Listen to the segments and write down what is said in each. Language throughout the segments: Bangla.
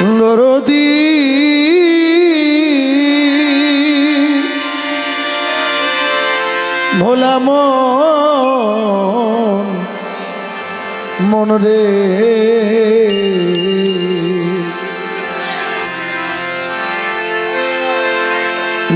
দরদি ভোলা মন রে।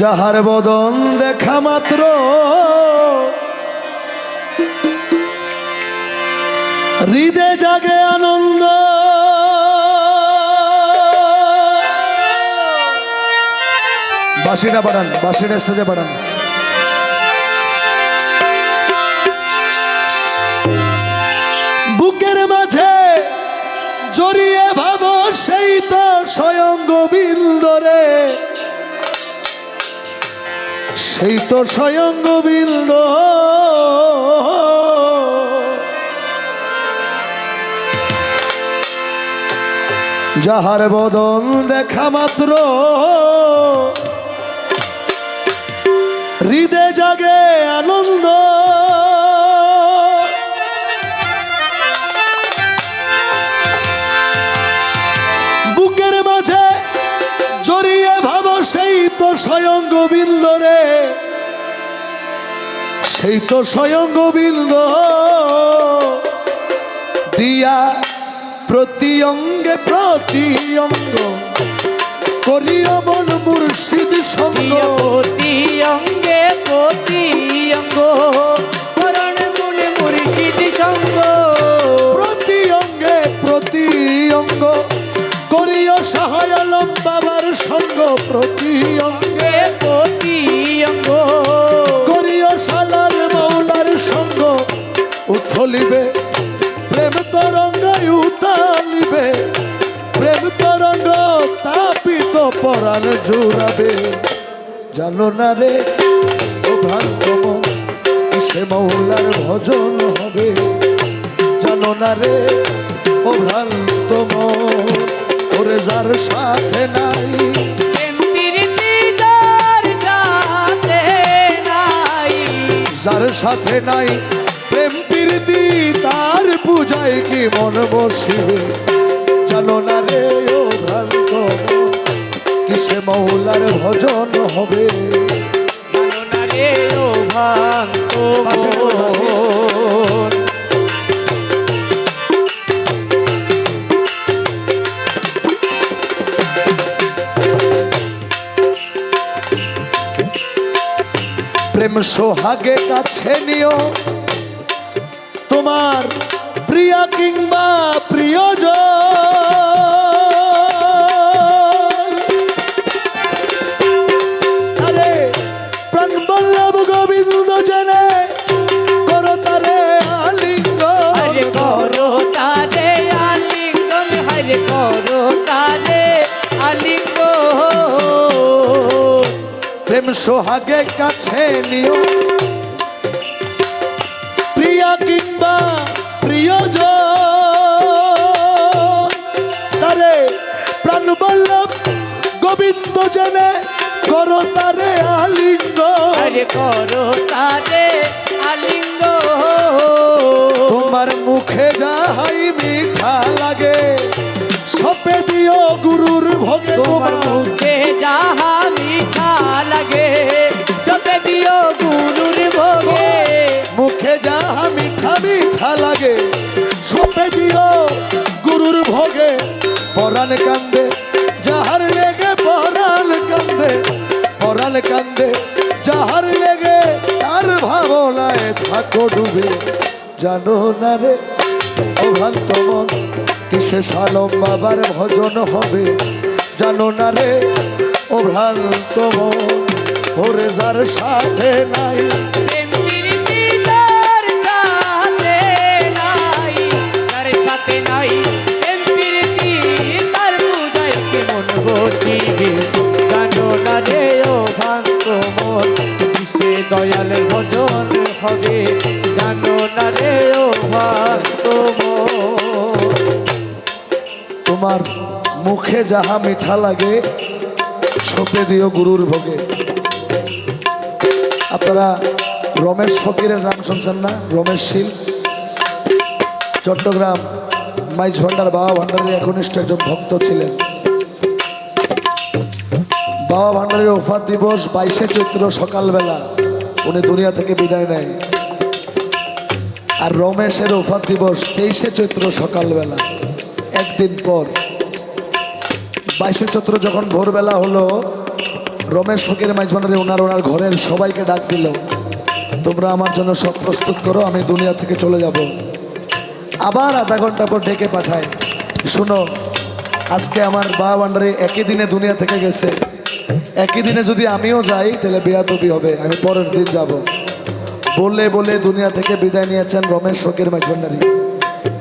যাহার বদন দেখা মাত্র হৃদে জাগে বাসিটা বাড়ান বাসিটা স্টেজে বাড়ান বুকের মাঝে জড়িয়ে ভাবো সেই তো স্বয়ং গোবিন্দরে সেই তো স্বয়ং গোবিন্দ। যাহার বদন দেখা মাত্র হৃদে জাগে আনন্দ। বুকের মাঝে জড়িয়ে ভাব, সেই তো স্বয়ং গোবিন্দ রে। সেই তো স্বয়ং গোবিন্দ। দিয়া প্রতি অঙ্গে, প্রতি অঙ্গ। করিও মন মুর্শিদ সঙ্গ। প্রতি অঙ্গে প্রতি অঙ্গ করণ গুণ মুর্শিদ সঙ্গ। প্রতি অঙ্গে প্রতি অঙ্গ করিও সহায় আলম বাবার সঙ্গ। প্রতি অঙ্গে প্রতি অঙ্গ মৌলার সঙ্গ। উথলিবে প্রেম তরঙ্গ উতালিবে পরাণ জুড়াবে। জানো না রে, ও ভ্রান্তম সে মৌলার ভজন হবে? জানো না রে, ও ভ্রান্তম ওরে যার সাথে নাই। যার সাথে নাই, প্রেম প্রীতি তার পূজায় কি মন বসিবে? জানো না রে, ও ভ্রান্ত কিসে মৌলার ভজন হবে। প্রেম সোহাগে কাছে নিও। তোমার প্রিয়া কিংবা প্রিয়জন। বল্লভ গোবিন্দ জনে করো তারে আলিঙ্গ করো তারে আলিঙ্গন হরে করো তারে আলিঙ্গ প্রেম সোহাগে কাছে নিও। প্রিয়া কিংবা প্রিয়জন তারে প্রাণ বল্লভ গোবিন্দ জনে। করো তারে আলিঙ্গ। হরে করো তারে আলিঙ্গ। তোমার মুখে যাহাই মিঠা লাগে সপে দিও গুরুর ভোগে তোমার মুখে যাহা মিঠা লাগে সবে দিও গুরুর ভোগে। মুখে যাহা মিঠা মিঠা লাগে সপে দিও গুরুর ভোগে। পরাণ কান্দে থাকো ডুবে, জানো না রে, অভ্রান্ত মন, কিসে সালম বাবার ভজন হবে? জানো না রে, অভ্রান্ত মন, ওরে যার সাথে নাই। দয়াল ভজন হবে, জানো না রে ও তোমার। মুখে যাহা মিঠা লাগে, সপে দিও গুরুর ভোগে। আপনারা রমেশ ফকিরের নাম শুনছেন না? রমেশ শীল। চট্টগ্রাম মাইজ ভান্ডার, বাবা ভান্ডারের একনিষ্ঠ একজন ভক্ত ছিলেন। বাবা ভান্ডারের ওফাত দিবস বাইশে চৈত্র সকালবেলা। উনি দুনিয়া থেকে বিদায় নেয়। আর রমেশের ওফাত দিবস তেইশে চৈত্র সকালবেলা। একদিন পর। বাইশে চৈত্র যখন ভোরবেলা হলো, রমেশ ফকির মাইজবানারে ওনার ওনার ঘরের সবাইকে ডাক দিল, তোমরা আমার জন্য সব প্রস্তুত করো, আমি দুনিয়া থেকে চলে যাব। আবার আধা ঘণ্টা পর ডেকে পাঠায়, শোনো, আজকে আমার বাবা ভান্ডারে একই দিনে দুনিয়া থেকে গেছে। একই দিনে যদি আমিও যাই তাহলে বেয়াদবি হবে। আমি পরের দিন যাব। বলে বলে দুনিয়া থেকে বিদায় নিয়েছেন রমেশ ফকির মাইজভান্ডারি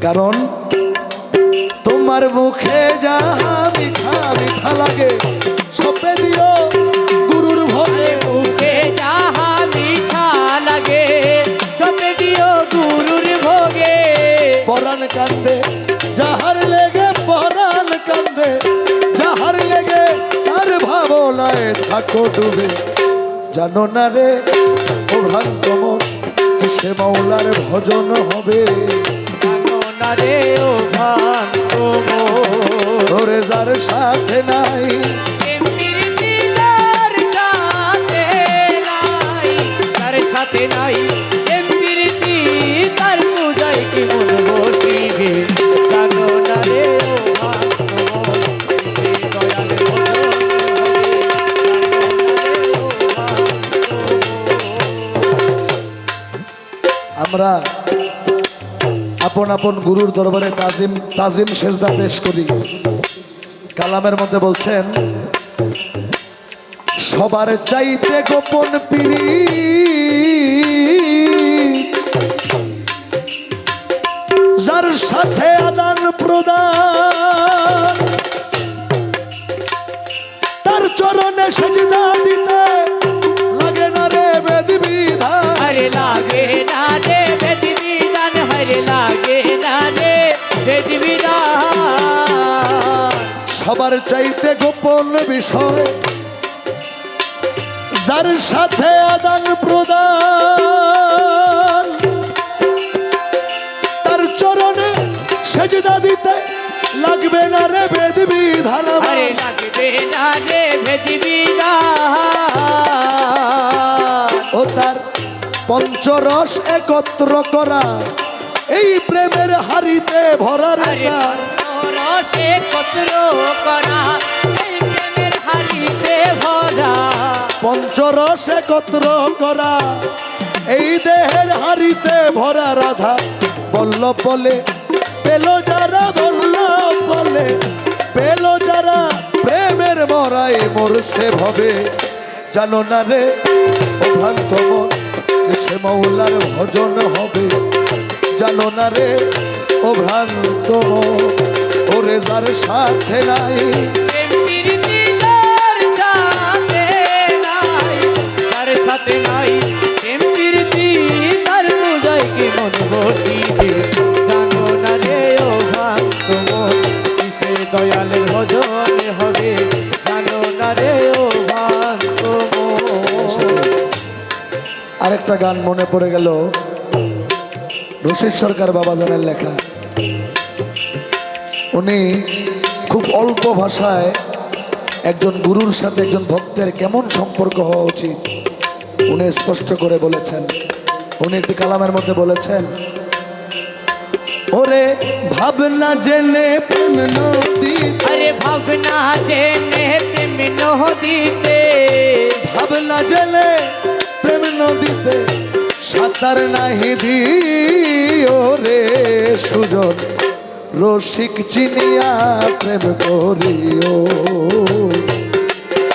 কারণ তোমার মুখে যা মিঠা মিঠা লাগে সপে দিও গুরুর ভোগে মুখে যাহা মিঠা লাগে সপে দিও গুরুর ভোগে। পরাণ কান্দে ভাবনায় থাকো ডুবে। জানো না রে ও ভ্রান্তম সে মৌলার ভজন হবে? ধরে যার সাথে নাই সাথে নাই তার পূজায় কি আমরা আপন আপন গুরুর দরবারে তাজিম তাজিম সেজদা পেশ করি। কালামের মধ্যে বলছেন, সবার চাইতে গোপন পিড়ি যার সাথে আদান প্রদান, তার চরণে সেজদা দিতে চাইতে গোপন বিষয়। যার সাথে আদান প্রদান তার চরণে সেজদা দিতে লাগবে না রে বেদ বিধান লাগবে না রে বেদ ও তার পঞ্চরস একত্র করা এই প্রেমের হারিতে ভরার হরে না রসে কত্র করা এই পঞ্চরস দেহের হারিতে ভরা রাধা। বল্ল বলে পেল যারা, বলল বলে পেল যারা, প্রেমের মরাই মরছে ভবে। জানো না রে ভ্রান্ত মন সে মৌলার ভজন হবে। জানো না রে ও ভ্রান্ত মন ওরে যার সাথে নাই। সাথে নাই। তার সাথে নাই। এমনির পূজায় কি মন বসিবে? জানো না রে ও ভক্ত মন কিসে দয়ালের ভজন হবে? জানো না রে ও ভক্ত আরেকটা গান মনে পড়ে গেল। রশিদ সরকার বাবাজানের লেখা। উনি খুব অল্প ভাষায় একজন গুরুর সাথে একজন ভক্তের কেমন সম্পর্ক হওয়া উচিত? উনি স্পষ্ট করে বলেছেন। উনি একটি কালামের মধ্যে বলেছেন ওরে ভাবনা জেনে প্রেম আরে ভাবনা জেনে প্রেম নদীতে ভাবনা জেলে প্রেম নদীতে সাঁতার নাহি দিও রে সুজন। রসিক চিনিয়া প্রেম করিও।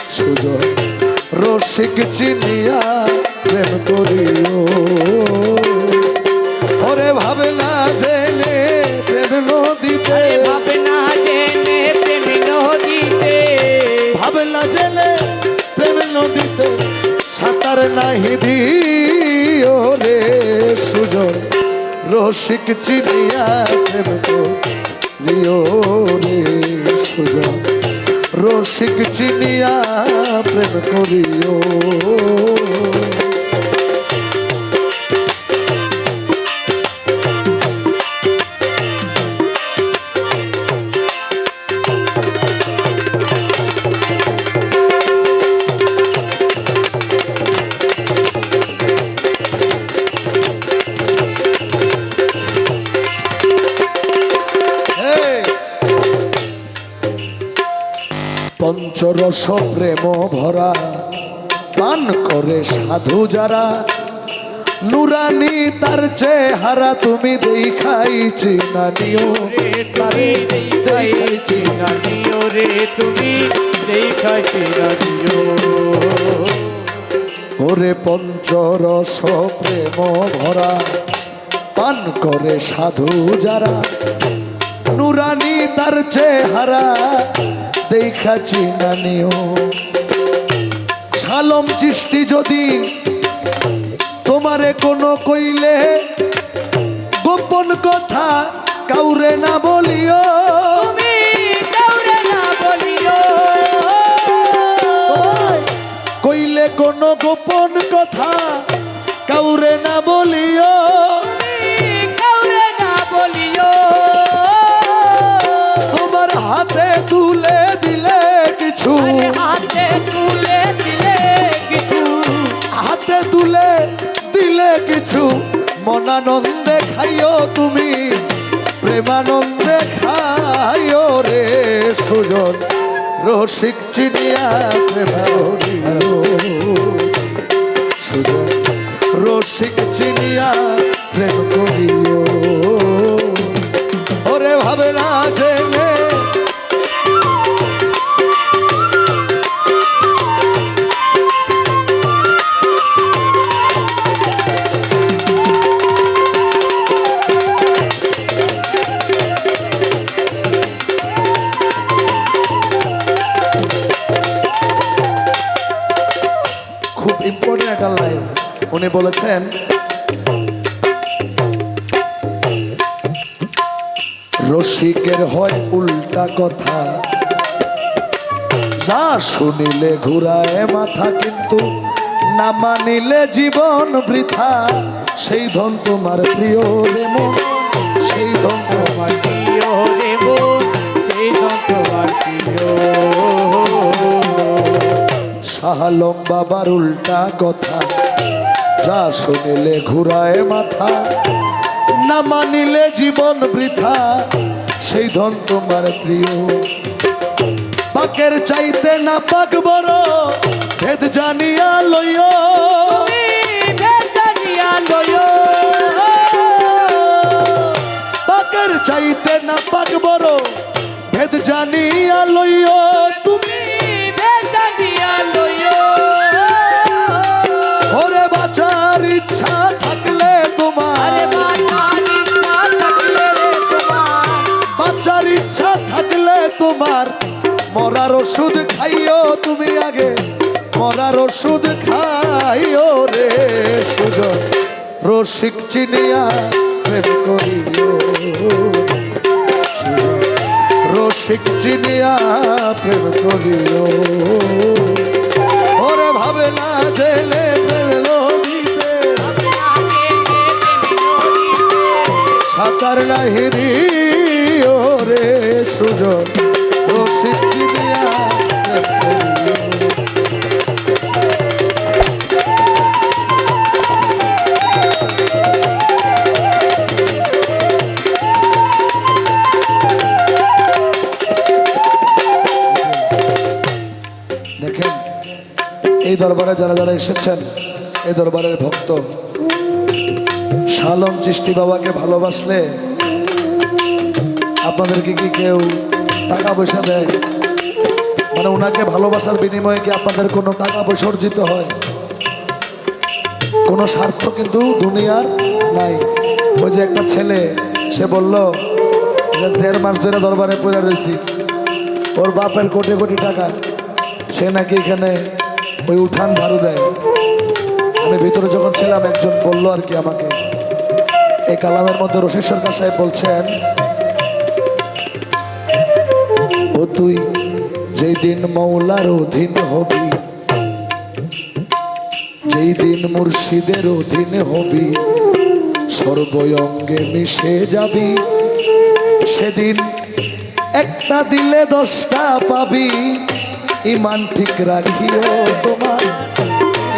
সুজন রসিক চিনিয়া প্রেম করিও। ওরে ভাবনা জেলে প্রেম নদীতে। আরে ভাবনা জেনে প্রেম নদীতে। ভাবনা জেলে প্রেম নদীতে। সাঁতার নাহি দিও রে সুজন রসিক চিনিয়া প্রেম করিও রে সুজা। রসিক চিনিয়া প্রেম করিও। পঞ্চরস প্রেম ভরা। পান করে সাধু যারা নুরানি তার চেহারা তুমি দেখাইছি না নিও। রে তুমি দেখাইছি নানিও রে তুমি দেখাইছি নানিও ওরে পঞ্চরস প্রেম ভরা। পান করে সাধু যারা নুরানি তার চেহারা দেখাছি না নিও। শালম চিষ্টি যদি তোমারে কোনো কইলে গোপন কথা কাউরে না বলিও। কইলে কোনো গোপন কথা কাউরে না বলিও। হাতে তুলে দিলে কিছু। হাতে তুলে দিলে কিছু। হাতে তুলে দিলে কিছু। মনানন্দে খাইও তুমি প্রেমানন্দে খাইও রে সুজন। রসিক চিনিয়া সুজন রসিক চিনিয়া প্রেম করিও। ওরে ভাবে না জেনে উনি বলেছেন, রসিকের হয় উল্টা কথা। যা শুনিলে ঘুরায় মাথা, কিন্তু না মানিলে জীবন বৃথা। সেই ধন তোমার প্রিয় রে মন সেই ধন তোমার প্রিয় রে মন সেই ধন বাবার উল্টা কথা। যা শুনিলে ঘুরায় মাথা না মানিলে জীবন বৃথা সেই ধন তোমার প্রিয়। পাকের চাইতে না পাক বড় ভেদ জানিয়া লইও। পাকের চাইতে না পাক বড় ভেদ জানিয়া লইও। তুমি মরার ওষুধ খাইও তুমি আগে। মরার ওষুধ খাইও রে সুজন। রসিক চিনিয়া প্রেম করিও। রসিক চিনিয়া প্রেম করিও। ওরে ভাবে না জেলে সাঁতার নাহিরি ওরে সুজন। দরবারে যারা যারা এসেছেন এই দরবারের ভক্ত, শালম চিষ্টি বাবাকে ভালোবাসলে আপনাদেরকে কি কেউ টাকা পয়সা দেয়? মানে ওনাকে ভালোবাসার বিনিময়ে কি আপনাদের কোনো টাকা পয়সা অর্জিত হয়? কোনো স্বার্থ কিন্তু দুনিয়ার নাই। ওই যে একটা ছেলে, সে বলল, যে দেড় মাস ধরে দরবারে পড়ে রয়েছি। ওর বাপের কোটি কোটি টাকা। সে নাকি এখানে ওই উঠান ঝাড়ু দেয়। আমি ভিতরে যখন ছিলাম, একজন বলল আর কি আমাকে। এই কালামের মধ্যে রশিদ সরকার সাহেব বলছেন, ও তুই যেই দিন মৌলার অধীন হবি যেই দিন মুর্শিদের অধীন হবি সর্বঙ্গে মিশে যাবি, সেদিন একটা দিলে দশটা পাবি। ইমান ঠিক রাখিও তোমার।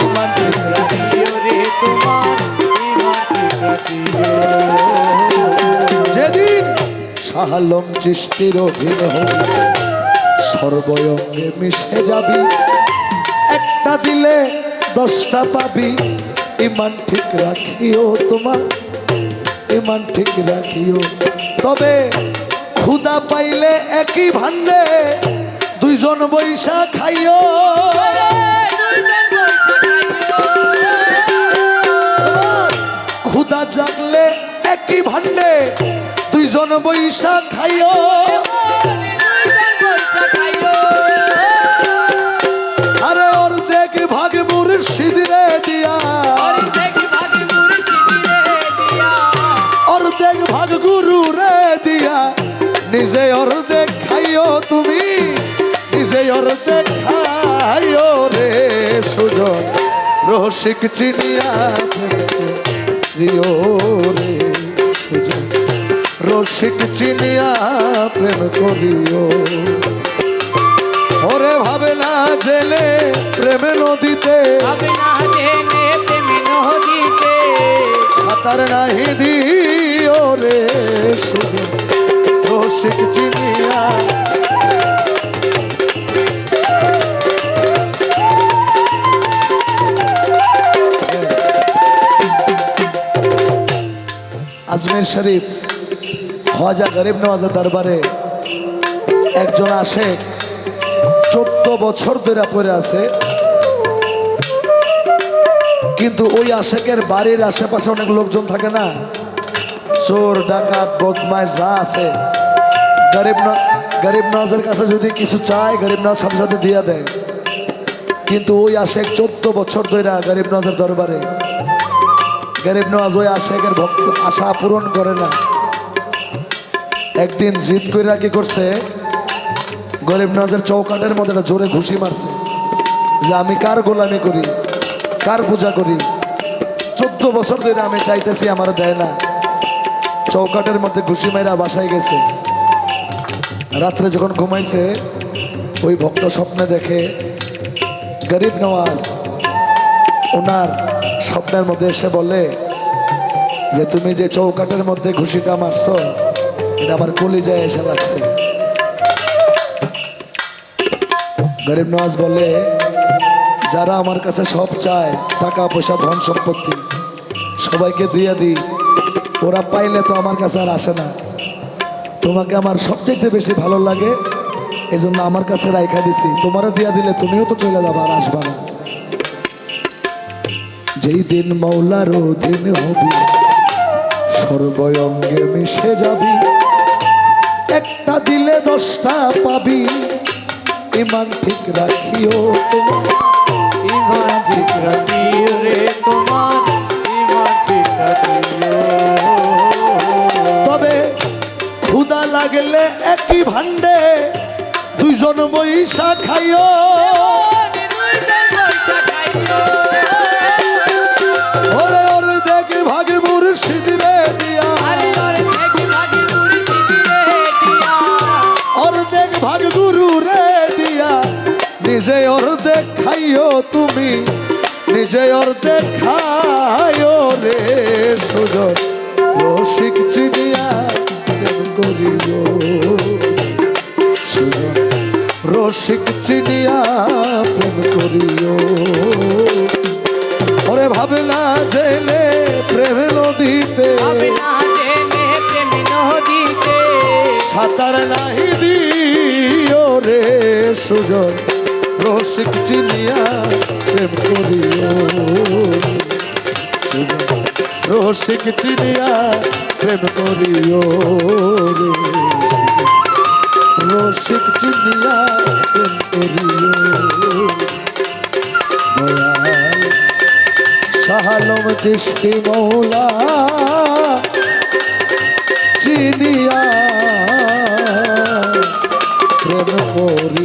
ইমান ঠিক রাখিও রে তোমার। যেদিন শাহালম চিস্তির অধীন সর্বয়ঙ্গে মিশে যাবি। একটা দিলে দশটা পাবি। ইমান ঠিক রাখিও তোমার। ইমান ঠিক রাখিও। তবে ক্ষুদা পাইলে একই ভান্ডে দুইজন বৈশা খাইও। ক্ষুদা জাগলে একই ভান্ডে দুইজন বৈশা খাইও। আরে ওর দেখ ভাগ দিয়া। ভাগ গুরু রে দিয়া। নিজে অর্ধেক খাইও তুমি। অর্ধেক খাইও রে সুজন। রসিক চিনিয়া প্রিয় রে সুজন। রসিক চিনিয়া প্রেম করিও। ওরে ভাবে না জেলে প্রেমে নদীতে। সাঁতার নাহি দিও রে সুজন। রসিক চিনিয়া আজমের শরীফ খাজা গরিব নওয়াজের দরবারে একজন আসে, চোদ্দ বছর ধরে পড়ে আছে। কিন্তু ওই আশেকের বাড়ির আশেপাশে অনেক লোকজন থাকে না। চোর, ডাকাত, বদমাইশ যা আছে। গরিব গরিব নওয়াজের কাছে যদি কিছু চায়, গরিব নওয়াজ সাথে সাথে দিয়ে দেয়। কিন্তু ওই আশেক চোদ্দ বছর ধরে গরিব নওয়াজের দরবারে গরিব নওয়াজ ওই আশেকের ভক্ত আশা পূরণ করে না। একদিন জিদ কইরা কি করছে, গরিব নওয়াজের চৌকাটের মধ্যে জোরে ঘুষি মারছে যে আমি কার গোলামি করি, কার পূজা করি? চোদ্দ বছর ধরে আমি চাইতেছি আমার দেয় না। চৌকাটের মধ্যে ঘুষি মাইরা বাসায় গেছে। রাত্রে যখন ঘুমাইছে, ওই ভক্ত স্বপ্নে দেখে, গরিব নওয়াজ ওনার স্বপ্নের মধ্যে এসে বলে যে তুমি যে চৌকাটের মধ্যে ঘুষিটা মারছো, এটা আমার কলিজায় এসে লাগছে। গরিব নওয়াজ বলে, যারা আমার কাছে সব চায়, টাকা, পয়সা, ধন সম্পত্তি, সবাইকে দিয়ে দিই। ওরা পাইলে তো আমার কাছে আর আসে না। তোমাকে আমার সবচেয়ে বেশি ভালো লাগে এই জন্য আমার কাছে রাইখা দিছি। তোমারও দিয়া দিলে তুমিও তো চলে যাবে আর আসবা না। যেই দিন মৌলার অধীন হবি সর্বয়ঙ্গে মিশে যাবি। একটা দিলে দশটা পাবি। ইমান ঠিক রাখিও তোমার। তবে ক্ষুদা লাগলে একই ভান্ডে দুইজন বৈশা খাইও। নিজে অর্ধেক খাইও তুমি নিজে অর্ধেক খাইও রে সুজন। রসিক চিনিয়া সুজন রসিক চিনিয়া প্রেম করিও। ওরে ভাবলা জেলে প্রেম নদীতে। সাঁতার নাহি দিও রে সুজন। রসিক চিনিয়া প্রেম করিও। রসিক চিনিয়া প্রেম করিও রসিক চিনিয়া প্রেম করিও। শাহালম চিস্তি মৌলা, চিনিয়া। প্রেম করিও।